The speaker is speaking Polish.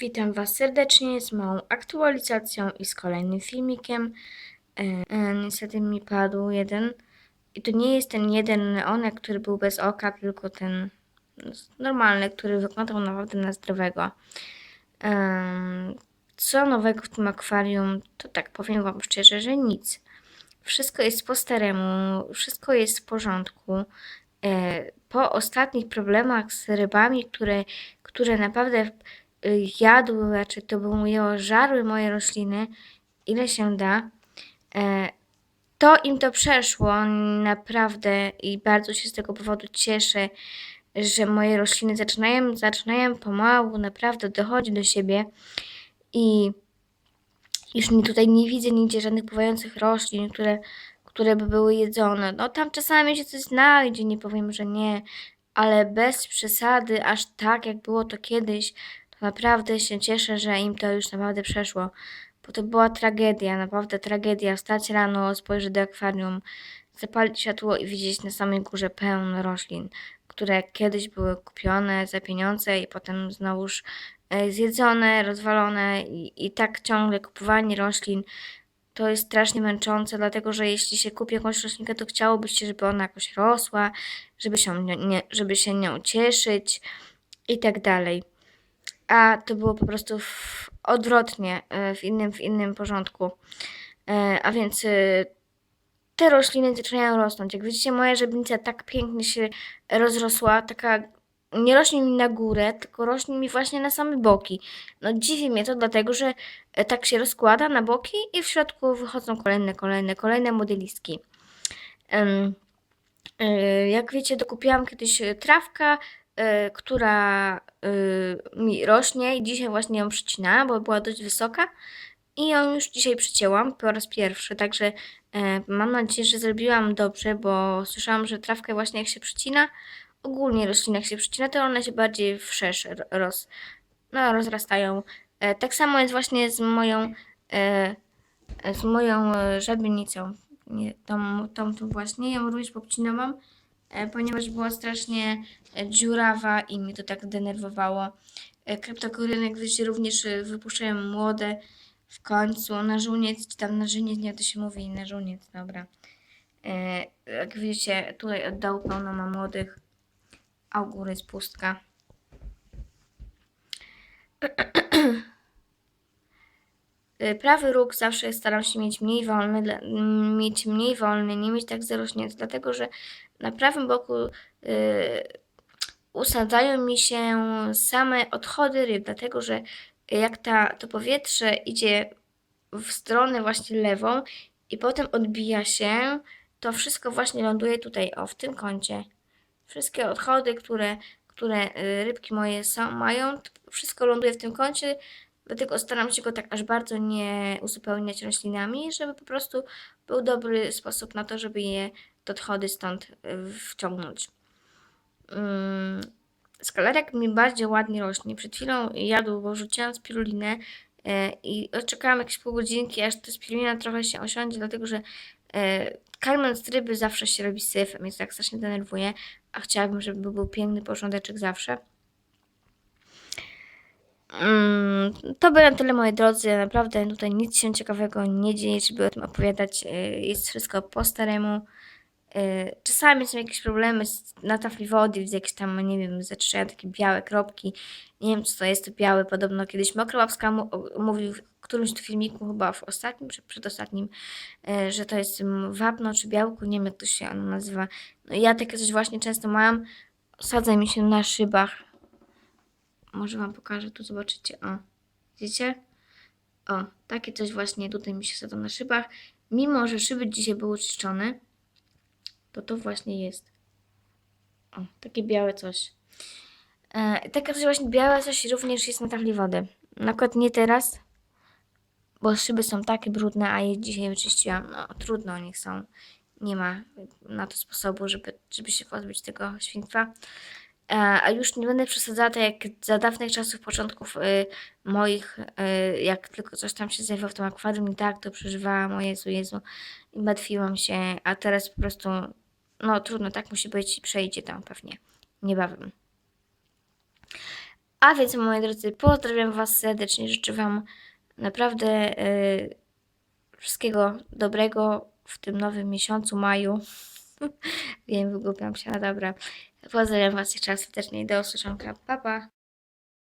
Witam Was serdecznie z małą aktualizacją i z kolejnym filmikiem. E, e, niestety mi padł jeden. I to nie jest ten jeden neonek, który był bez oka, tylko ten normalny, który wyglądał naprawdę na zdrowego. Em, co nowego w tym akwarium, to tak powiem Wam szczerze, że nic. Wszystko jest po staremu, wszystko jest w porządku. E, po ostatnich problemach z rybami, które, które naprawdę jadły, znaczy to by mówiło, żarły moje rośliny, ile się da, e, to im to przeszło. Naprawdę i bardzo się z tego powodu cieszę, że moje rośliny zaczynają, zaczynają pomału naprawdę dochodzić do siebie. I już tutaj nie widzę nigdzie żadnych pływających roślin, które, które by były jedzone. No tam czasami się coś znajdzie, nie powiem, że nie, ale bez przesady, aż tak jak było to kiedyś, naprawdę się cieszę, że im to już naprawdę przeszło. Bo to była tragedia, naprawdę tragedia. Wstać rano, spojrzeć do akwarium, zapalić światło i widzieć na samej górze pełno roślin, które kiedyś były kupione za pieniądze i potem znowuż e, zjedzone, rozwalone i, i tak ciągle kupowanie roślin to jest strasznie męczące, dlatego że jeśli się kupi jakąś roślinkę, to chciałoby się, żeby ona jakoś rosła, żeby się, nie, żeby się nią cieszyć i tak dalej. A to było po prostu w, odwrotnie, e, w innym, w innym porządku. E, A więc e, te rośliny zaczynają rosnąć. Jak widzicie, moja żebnica tak pięknie się rozrosła, taka nie rośnie mi na górę, tylko rośnie mi właśnie na same boki. No dziwi mnie to, dlatego że tak się rozkłada na boki i w środku wychodzą kolejne, kolejne, kolejne modelistki. Jak wiecie, dokupiłam kiedyś trawkę, e, która e, mi rośnie i dzisiaj właśnie ją przycinałam, bo była dość wysoka i ją już dzisiaj przycięłam po raz pierwszy, także e, mam nadzieję, że zrobiłam dobrze, bo słyszałam, że trawkę właśnie jak się przycina, ogólnie rośliny jak się przycina, to one się bardziej wszerz roz, no, rozrastają. E, tak samo jest właśnie z moją e, z moją żabienicą. Tą, tą tu właśnie ją również popcinałam, ponieważ była strasznie e, dziurawa i mnie to tak denerwowało. E, widzicie, również e, wypuszczają młode w końcu na żuniec, czy tam na żyniec, nie to się mówi, na żuniec, dobra. E, Jak widzicie, tutaj od dołu pełno ma młodych, a u góry jest pustka. Y, Prawy róg zawsze staram się mieć mniej wolny, dla- m, mieć mniej wolny, nie mieć tak zarośnięty, dlatego że na prawym boku y, usadzają mi się same odchody ryb, dlatego że jak ta, to powietrze idzie w stronę właśnie lewą i potem odbija się, to wszystko właśnie ląduje tutaj, o, w tym kącie. Wszystkie odchody, które, które y, rybki moje są, mają, wszystko ląduje w tym kącie, dlatego staram się go tak aż bardzo nie uzupełniać roślinami, żeby po prostu był dobry sposób na to, żeby je te odchody stąd y, wciągnąć. Ym, Skalerek mi bardziej ładnie rośnie. Przed chwilą jadł, bo rzuciłam spirulinę e, i czekałam jakieś pół godzinki, aż ta spirulina trochę się osiądzie, dlatego że e, karmiąc ryby zawsze się robi syf, to tak strasznie denerwuje, a chciałabym, żeby był piękny porządeczek zawsze. Mm, To by na tyle, moi drodzy. Naprawdę tutaj nic się ciekawego nie dzieje, żeby o tym opowiadać. E, Jest wszystko po staremu. E, Czasami są jakieś problemy na tafli wody, widzę jakieś tam, nie wiem, zaczynają takie białe kropki. Nie wiem, co to jest to białe. Podobno kiedyś o- mówił w którymś filmiku, chyba w ostatnim czy przedostatnim, e, że to jest wapno czy białko, nie wiem, jak to się ono nazywa. No ja takie coś właśnie często mam. Sadza mi się na szybach. Może Wam pokażę, tu zobaczycie. O, widzicie? O, takie coś właśnie tutaj mi się sadza na szybach. Mimo, że szyby dzisiaj były czyszczone, to to właśnie jest. O, takie białe coś. E, coś właśnie białe coś również jest na tafli wody. Na przykład nie teraz, bo szyby są takie brudne, a je dzisiaj wyczyściłam. No, trudno, niech są. Nie ma na to sposobu, żeby, żeby się pozbyć tego świństwa. E, a już nie będę przesadzała, tak jak za dawnych czasów, początków y, moich, y, jak tylko coś tam się zjawiło w tym akwarium i tak to przeżywałam, o Jezu, Jezu, i martwiłam się, a teraz po prostu, no trudno, tak musi być przejdzie tam pewnie, niebawem. A więc, moi drodzy, pozdrawiam Was serdecznie. Życzę Wam naprawdę y, wszystkiego dobrego w tym nowym miesiącu, maju. Wiem, wygłupiam się, ale dobra. Pozdrawiam Was jeszcze raz serdecznie i do usłyszonka. Pa, pa.